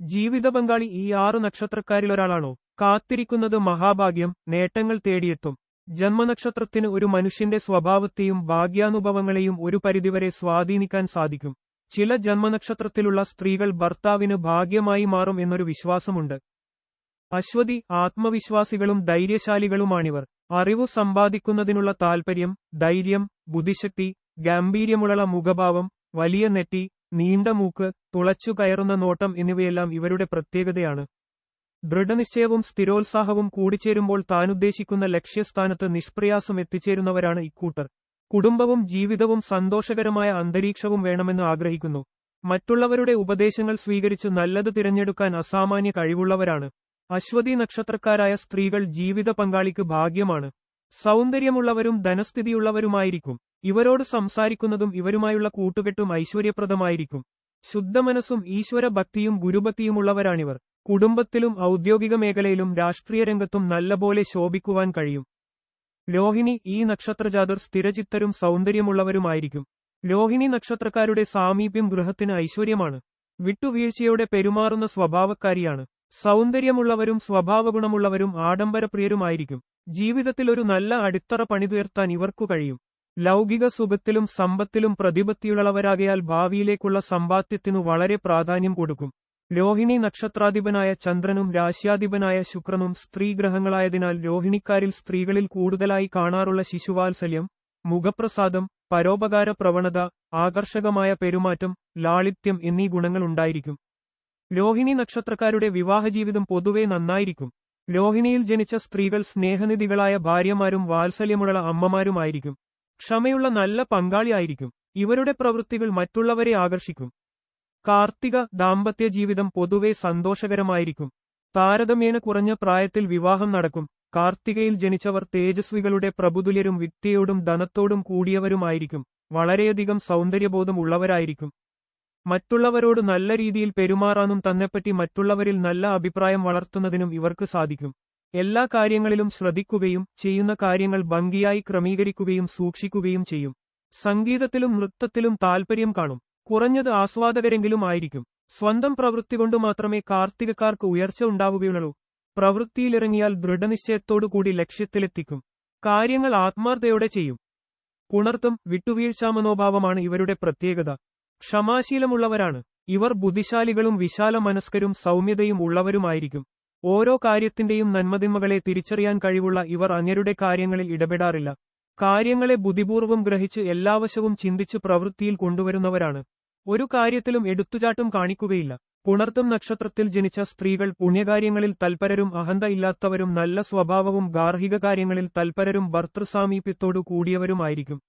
ജീവിത പങ്കാളി ഈ ആറു നക്ഷത്രക്കാരിലൊരാളാണോ? കാത്തിരിക്കുന്നത് മഹാഭാഗ്യം നേട്ടങ്ങൾ തേടിയെത്തും. ജന്മനക്ഷത്രത്തിന് ഒരു മനുഷ്യന്റെ സ്വഭാവത്തെയും ഭാഗ്യാനുഭവങ്ങളെയും ഒരു പരിധിവരെ സ്വാധീനിക്കാൻ സാധിക്കും. ചില ജന്മനക്ഷത്രത്തിലുള്ള സ്ത്രീകൾ ഭർത്താവിന് ഭാഗ്യമായി മാറും എന്നൊരു വിശ്വാസമുണ്ട്. അശ്വതി ആത്മവിശ്വാസികളും ധൈര്യശാലികളുമാണിവർ. അറിവു സമ്പാദിക്കുന്നതിനുള്ള താൽപര്യം ധൈര്യം ബുദ്ധിശക്തി ഗാംഭീര്യമുള്ള മുഖഭാവം വലിയ നെറ്റി നീണ്ട മൂക്ക് തുളച്ചു കയറുന്ന നോട്ടം എന്നിവയെല്ലാം ഇവരുടെ പ്രത്യേകതയാണ്. ദൃഢനിശ്ചയവും സ്ഥിരോത്സാഹവും കൂടിച്ചേരുമ്പോൾ താനുദ്ദേശിക്കുന്ന ലക്ഷ്യസ്ഥാനത്ത് നിഷ്പ്രയാസം എത്തിച്ചേരുന്നവരാണ് ഇക്കൂട്ടർ. കുടുംബവും ജീവിതവും സന്തോഷകരമായ അന്തരീക്ഷവും വേണമെന്ന് ആഗ്രഹിക്കുന്നു. മറ്റുള്ളവരുടെ ഉപദേശങ്ങൾ സ്വീകരിച്ച് നല്ലത് തിരഞ്ഞെടുക്കാൻ അസാമാന്യ കഴിവുള്ളവരാണ്. അശ്വതി നക്ഷത്രക്കാരായ സ്ത്രീകൾ ജീവിത പങ്കാളിക്ക് ഭാഗ്യമാണ്. സൗന്ദര്യമുള്ളവരും ധനസ്ഥിതിയുള്ളവരുമായിരിക്കും. ഇവരോട് സംസാരിക്കുന്നതും ഇവരുമായുള്ള കൂട്ടുകെട്ടും ഐശ്വര്യപ്രദമായിരിക്കും. ശുദ്ധമനസ്സും ഈശ്വരഭക്തിയും ഗുരുഭക്തിയുമുള്ളവരാണിവർ. കുടുംബത്തിലും ഔദ്യോഗിക മേഖലയിലും രാഷ്ട്രീയ രംഗത്തും നല്ലപോലെ ശോഭിക്കുവാൻ കഴിയും. ലോഹിണി ഈ നക്ഷത്രജാതർ സ്ഥിരചിത്തരും സൗന്ദര്യമുള്ളവരുമായിരിക്കും. ലോഹിണി നക്ഷത്രക്കാരുടെ സാമീപ്യം ഗൃഹത്തിന് ഐശ്വര്യമാണ്. വിട്ടുവീഴ്ചയോടെ പെരുമാറുന്ന സ്വഭാവക്കാരിയാണ്. സൗന്ദര്യമുള്ളവരും സ്വഭാവഗുണമുള്ളവരും ആഡംബരപ്രിയരുമായിരിക്കും. ജീവിതത്തിൽ ഒരു നല്ല അടിത്തറ പണിതുയർത്താൻ ഇവർക്കു കഴിയും. ലൗകിക സുഖത്തിലും സമ്പത്തിലും പ്രതിപത്തിയുള്ളവരാകയാൽ ഭാവിയിലേക്കുള്ള സമ്പാദ്യത്തിനു വളരെ പ്രാധാന്യം കൊടുക്കും. രോഹിണി നക്ഷത്രാധിപനായ ചന്ദ്രനും രാശ്യാധിപനായ ശുക്രനും സ്ത്രീഗ്രഹങ്ങളായതിനാൽ രോഹിണിക്കാരിൽ സ്ത്രീകളിൽ കൂടുതലായി കാണാറുള്ള ശിശുവാത്സല്യം മുഖപ്രസാദം പരോപകാര പ്രവണത ആകർഷകമായ പെരുമാറ്റം ലാളിത്യം എന്നീ ഗുണങ്ങളുണ്ടായിരിക്കും രോഹിണി നക്ഷത്രക്കാരുടെ വിവാഹജീവിതം പൊതുവെ നന്നായിരിക്കും. ലോഹിണിയിൽ ജനിച്ച സ്ത്രീകൾ സ്നേഹനിധികളായ ഭാര്യമാരും വാത്സല്യമുള്ള അമ്മമാരുമായിരിക്കും. ക്ഷമയുള്ള നല്ല പങ്കാളിയായിരിക്കും ഇവരുടെ പ്രവൃത്തികൾ മറ്റുള്ളവരെ ആകർഷിക്കും. കാർത്തിക ദാമ്പത്യ ജീവിതം പൊതുവെ സന്തോഷകരമായിരിക്കും. താരതമ്യേന കുറഞ്ഞ പ്രായത്തിൽ വിവാഹം നടക്കും. കാർത്തികയിൽ ജനിച്ചവർ തേജസ്വികളുടെ പ്രഭുതുല്യരും വിദ്യയോടും ധനത്തോടും കൂടിയവരുമായിരിക്കും. വളരെയധികം സൗന്ദര്യബോധം ഉള്ളവരായിരിക്കും മറ്റുള്ളവരോട് നല്ല രീതിയിൽ പെരുമാറാനും തന്നെപ്പറ്റി മറ്റുള്ളവരിൽ നല്ല അഭിപ്രായം വളർത്തുന്നതിനും ഇവർക്ക് സാധിക്കും. എല്ലാ കാര്യങ്ങളിലും ശ്രദ്ധിക്കുകയും ചെയ്യുന്ന കാര്യങ്ങൾ ഭംഗിയായി ക്രമീകരിക്കുകയും സൂക്ഷിക്കുകയും ചെയ്യും. സംഗീതത്തിലും നൃത്തത്തിലും താൽപര്യം കാണും. കുറഞ്ഞത് ആസ്വാദകരെങ്കിലും ആയിരിക്കും. സ്വന്തം പ്രവൃത്തി കൊണ്ട് മാത്രമേ കാർത്തികക്കാർക്ക് ഉയർച്ച ഉണ്ടാവുകയുള്ളൂ. പ്രവൃത്തിയിലിറങ്ങിയാൽ ദൃഢനിശ്ചയത്തോടുകൂടി ലക്ഷ്യത്തിലെത്തിക്കും. കാര്യങ്ങൾ ആത്മാർത്ഥയോടെ ചെയ്യും. പുണർത്തും വിട്ടുവീഴ്ചാ മനോഭാവമാണ് ഇവരുടെ പ്രത്യേകത. ക്ഷമാശീലമുള്ളവരാണ്. ഇവർ ബുദ്ധിശാലികളും വിശാല മനസ്കരും സൗമ്യതയും ഉള്ളവരുമായിരിക്കും. ഓരോ കാര്യത്തിന്റെയും നന്മതിന്മകളെ തിരിച്ചറിയാൻ കഴിവുള്ള ഇവർ അന്യരുടെ കാര്യങ്ങളിൽ ഇടപെടാറില്ല. കാര്യങ്ങളെ ബുദ്ധിപൂർവം ഗ്രഹിച്ച് എല്ലാവശവും ചിന്തിച്ച് പ്രവൃത്തിയിൽ കൊണ്ടുവരുന്നവരാണ്. ഒരു കാര്യത്തിലും എടുത്തുചാട്ടം കാണിക്കുകയില്ല. പുണർത്തും നക്ഷത്രത്തിൽ ജനിച്ച സ്ത്രീകൾ പുണ്യകാര്യങ്ങളിൽ തൽപരരും അഹന്ത ഇല്ലാത്തവരും നല്ല സ്വഭാവവും ഗാർഹിക കാര്യങ്ങളിൽ തൽപരരും ഭർത്തൃസാമീപ്യത്തോടു കൂടിയവരുമായിരിക്കും.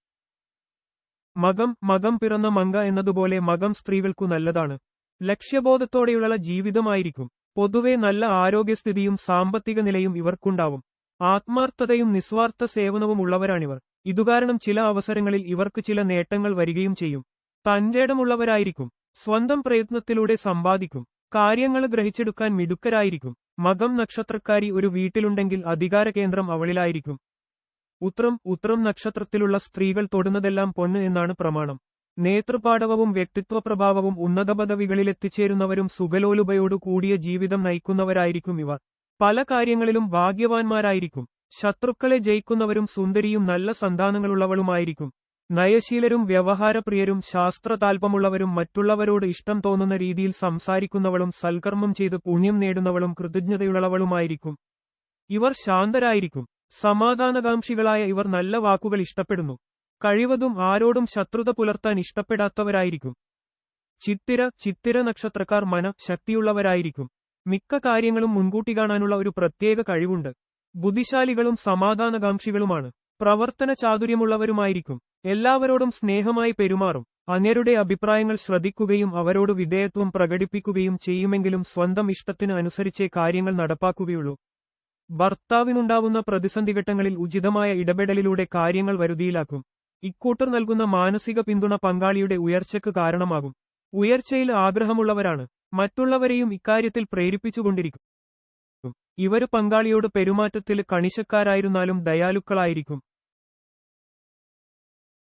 മകം മകം പിറന്ന മങ്ക എന്നതുപോലെ മകം സ്ത്രീകൾക്കു നല്ലതാണ്. ലക്ഷ്യബോധത്തോടെയുള്ള ജീവിതമായിരിക്കും. പൊതുവെ നല്ല ആരോഗ്യസ്ഥിതിയും സാമ്പത്തിക നിലയും ഇവർക്കുണ്ടാവും. ആത്മാർത്ഥതയും നിസ്വാർത്ഥ സേവനവും ഉള്ളവരാണിവർ. ഇതുകാരണം ചില അവസരങ്ങളിൽ ഇവർക്ക് ചില നേട്ടങ്ങൾ വരികയും ചെയ്യും. തന്റേടമുള്ളവരായിരിക്കും സ്വന്തം പ്രയത്നത്തിലൂടെ സമ്പാദിക്കും. കാര്യങ്ങൾ ഗ്രഹിച്ചെടുക്കാൻ മിടുക്കരായിരിക്കും. മകം നക്ഷത്രക്കാരി ഒരു വീട്ടിലുണ്ടെങ്കിൽ അധികാര കേന്ദ്രം അവളിലായിരിക്കും. ഉത്രം ഉത്രം നക്ഷത്രത്തിലുള്ള സ്ത്രീകൾ തൊടുന്നതെല്ലാം പൊന്ന് എന്നാണ് പ്രമാണം. നേതൃപാടവവും വ്യക്തിത്വപ്രഭാവവും ഉന്നത പദവികളിൽ എത്തിച്ചേരുന്നവരും സുഖലോലുപയോടു കൂടിയ ജീവിതം നയിക്കുന്നവരായിരിക്കും ഇവർ. പല കാര്യങ്ങളിലും ഭാഗ്യവാന്മാരായിരിക്കും. ശത്രുക്കളെ ജയിക്കുന്നവരും സുന്ദരിയും നല്ല സന്താനങ്ങളുള്ളവളുമായിരിക്കും നയശീലരും വ്യവഹാരപ്രിയരും ശാസ്ത്ര താൽപ്പമുള്ളവരും മറ്റുള്ളവരോട് ഇഷ്ടം തോന്നുന്ന രീതിയിൽ സംസാരിക്കുന്നവളും സൽക്കർമ്മം ചെയ്ത് പുണ്യം നേടുന്നവളും കൃതജ്ഞതയുള്ളവളുമായിരിക്കും. ഇവർ ശാന്തരായിരിക്കും. സമാധാനകാംക്ഷികളായ ഇവർ നല്ല വാക്കുകൾ ഇഷ്ടപ്പെടുന്നു. കഴിവതും ആരോടും ശത്രുത പുലർത്താൻ ഇഷ്ടപ്പെടാത്തവരായിരിക്കും. ചിത്തിര ചിത്തിര നക്ഷത്രക്കാർ മന ശക്തിയുള്ളവരായിരിക്കും. മിക്ക കാര്യങ്ങളും മുൻകൂട്ടി കാണാനുള്ള ഒരു പ്രത്യേക കഴിവുണ്ട്. ബുദ്ധിശാലികളും സമാധാനകാംക്ഷികളുമാണ്. പ്രവർത്തന ചാതുര്യമുള്ളവരുമായിരിക്കും. എല്ലാവരോടും സ്നേഹമായി പെരുമാറും. അന്യരുടെ അഭിപ്രായങ്ങൾ ശ്രദ്ധിക്കുകയും അവരോട് വിധേയത്വം പ്രകടിപ്പിക്കുകയും ചെയ്യുമെങ്കിലും സ്വന്തം ഇഷ്ടത്തിന് അനുസരിച്ചേ കാര്യങ്ങൾ നടപ്പാക്കുകയുള്ളൂ. ഭർത്താവിനുണ്ടാവുന്ന പ്രതിസന്ധി ഘട്ടങ്ങളിൽ ഉചിതമായ ഇടപെടലിലൂടെ കാര്യങ്ങൾ വരുതിയിലാക്കും. ഇക്കൂട്ടർ നൽകുന്ന മാനസിക പിന്തുണ പങ്കാളിയുടെ ഉയർച്ചയ്ക്ക് കാരണമാകും. ഉയർച്ചയിൽ ആഗ്രഹമുള്ളവരാണ്. മറ്റുള്ളവരെയും ഇക്കാര്യത്തിൽ പ്രേരിപ്പിച്ചുകൊണ്ടിരിക്കും. ഇവർ പങ്കാളിയോട് പെരുമാറ്റത്തിൽ കണിശക്കാരായിരുന്നാലും ദയാലുക്കളായിരിക്കും.